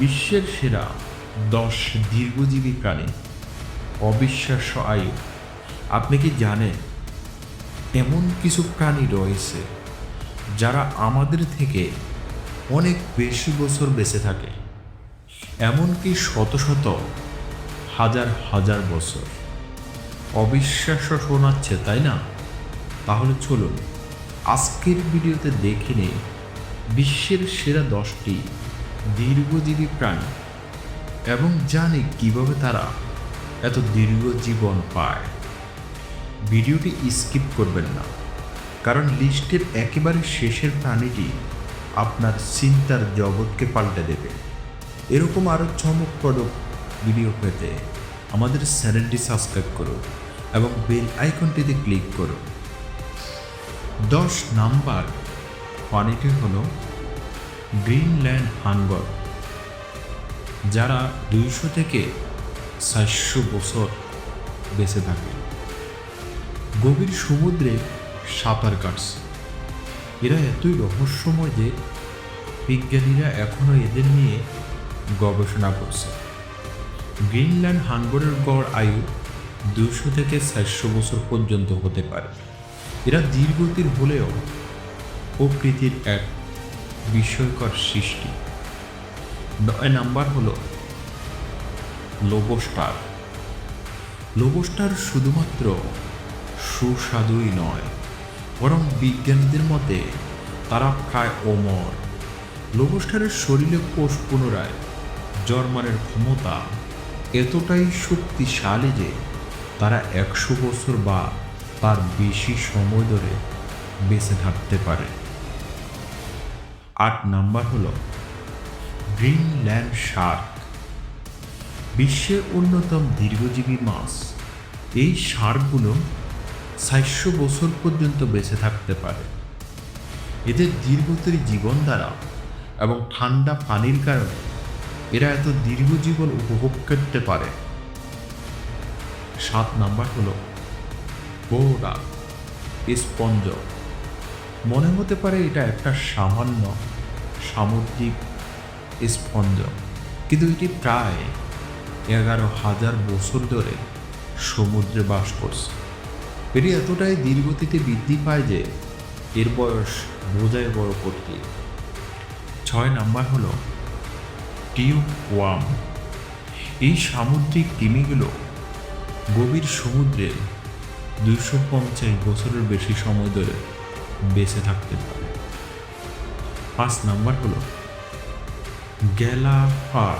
বিশ্বের সেরা দশ দীর্ঘজীবী প্রাণী, অবিশ্বাস্য আয়ু। আপনি কি জানেন, এমন কিছু প্রাণী রয়েছে যারা আমাদের থেকে অনেক বেশি বছর বেঁচে থাকে? এমনকি শত শত হাজার হাজার বছর। অবিশ্বাস্য শোনাচ্ছে, তাই না? তাহলে চলুন, আজকের ভিডিওতে দেখে নেই বিশ্বের সেরা দশটি দীর্ঘজীবী প্রাণী এবং জানি কীভাবে তারা এত দীর্ঘ জীবন পায়। ভিডিওটি স্কিপ করবেন না, কারণ লিস্টের একেবারে শেষের প্রাণীটি আপনার চিন্তার জগৎকে পাল্টে দেবে। এরকম আরও চমকপ্রদ ভিডিও পেতে আমাদের চ্যানেলটি সাবস্ক্রাইব করুন এবং বেল আইকনটিতে ক্লিক করুন। দশ নাম্বার প্রাণীটি হল গ্রিনল্যান্ড হাঙ্গর, যারা দুইশো থেকে চারশো বছর বেঁচে থাকে গভীর সমুদ্রে সাঁতার কাটছে। এরা এতই রহস্যময় যে বিজ্ঞানীরা এখনও এদের নিয়ে গবেষণা করছে। গ্রিনল্যান্ড হাঙ্গরের গড় আয়ু দুশো থেকে চারশো বছর পর্যন্ত হতে পারে। এরা দীর্ঘতির হলেও প্রকৃতির এক বিস্ময়কর সৃষ্টি। নয় নাম্বার হলো লোবোস্টার। লোবোস্টার শুধুমাত্র সুস্বাদুই নয়, বরং বিজ্ঞানীদের মতে তারা প্রায় অমর। লোবোস্টারের শরীরে কোষ পুনরায় জন্মানের ক্ষমতা এতটাই শক্তিশালী যে তারা একশো বছর বা তার বেশি সময় ধরে বেঁচে থাকতে পারে। আট নাম্বার হল গ্রিনল্যান্ড শার্ক। বিশ্বের অন্যতম দীর্ঘজীবী মাছ। এই শার্কগুলো চারশো বছর পর্যন্ত বেঁচে থাকতে পারে। এদের দীর্ঘতরী জীবন দ্বারা এবং ঠান্ডা পানির কারণে এরা এত দীর্ঘ জীবন উপভোগ করতে পারে। সাত নাম্বার হলো বোরা, স্পঞ্জ। মনে হতে পারে এটা একটা সামান্য সামুদ্রিক স্পঞ্জ কিন্তু এটি প্রায় এগারো হাজার বছর ধরে সমুদ্রে বাস করছে। এটি এতটাই দীর্ঘতিতে বৃদ্ধি পায় যে এর বয়স বোঝায় বড় কঠিন। ছয় নাম্বার হলো টিউব ওয়াম এই সামুদ্রিক তিমিগুলো গভীর সমুদ্রে দুইশো পঞ্চাশ বছরের বেশি সময় ধরে বেঁচে থাকতে পারে। পাঁচ নাম্বার হলো গ্যালাফার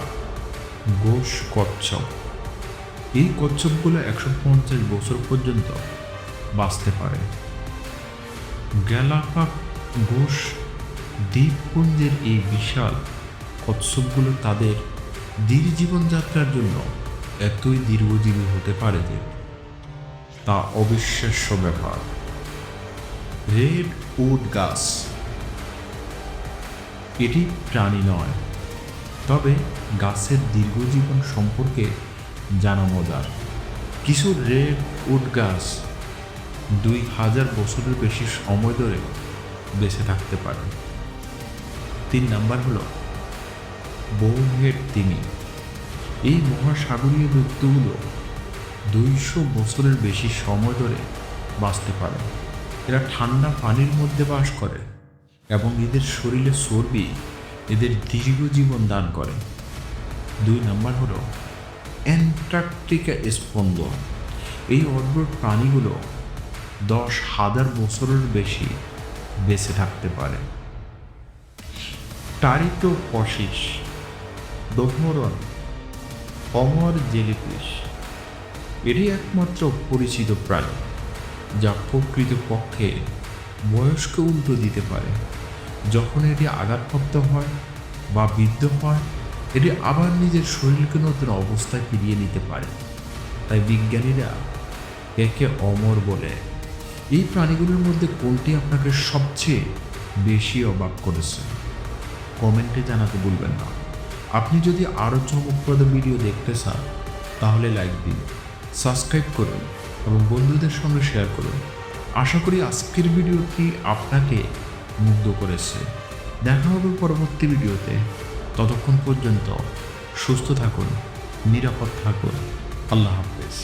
গোশ কচ্ছপ। এই কচ্ছপগুলো একশো পঞ্চাশ বছর পর্যন্ত বাঁচতে পারে। গ্যালাফা গোশ দ্বীপপুঞ্জের এই বিশাল কচ্ছপগুলো তাদের দীর্ঘ জীবনযাত্রার জন্য এতই দীর্ঘজীবী হতে পারে যে তা অবিশ্বাস্য ব্যাপার। রেড উড গাছ। এটি প্রাণী নয়, তবে গাছের দীর্ঘজীবন সম্পর্কে জানা মজার। কিছু রেড উড গাছ দুই হাজার বছরের বেশি সময় ধরে বেঁচে থাকতে পারে। তিন নাম্বার হলো বৌহেড তিমি। এই মহাসাগরীয় বৃত্তগুলো দুইশো বছরের বেশি সময় ধরে বাঁচতে পারে। এরা ঠান্ডা পানির মধ্যে বাস করে এবং এদের শরীরে চর্বি এদের দীর্ঘ জীবন দান করে। দুই নাম্বার হলো অ্যান্টার্কটিকা স্পন্দ এই অদ্ভুত প্রাণীগুলো দশ হাজার বছরের বেশি বেঁচে থাকতে পারে। টারিত পশিস দোহরণ অমর জেলিফিশ এটি একমাত্র পরিচিত প্রাণী। যা প্রকৃতপক্ষে বয়স্ক উল্টো দিতে পারে। যখন এটি আঘাতপ্রাপ্ত হয় বা বৃদ্ধ হয়, এটি আবার নিজের শরীরকে নতুন অবস্থায় ফিরিয়ে নিতে পারে। তাই বিজ্ঞানীরা একে অমর বলে। এই প্রাণীগুলোর মধ্যে কোনটি আপনাকে সবচেয়ে বেশি অবাক করেছে? কমেন্টে জানাতে ভুলবেন না। আপনি যদি আরও চমকপ্রদ ভিডিও দেখতে চান, তাহলে লাইক দিন, সাবস্ক্রাইব করুন। এবং বন্ধুদের সঙ্গে শেয়ার করুন। আশা করি আজকের ভিডিওটি আপনাকে মুগ্ধ করেছে। দেখা হবে পরবর্তী ভিডিওতে। ততক্ষণ পর্যন্ত সুস্থ থাকুন, নিরাপদ থাকুন। আল্লাহ হাফেজ।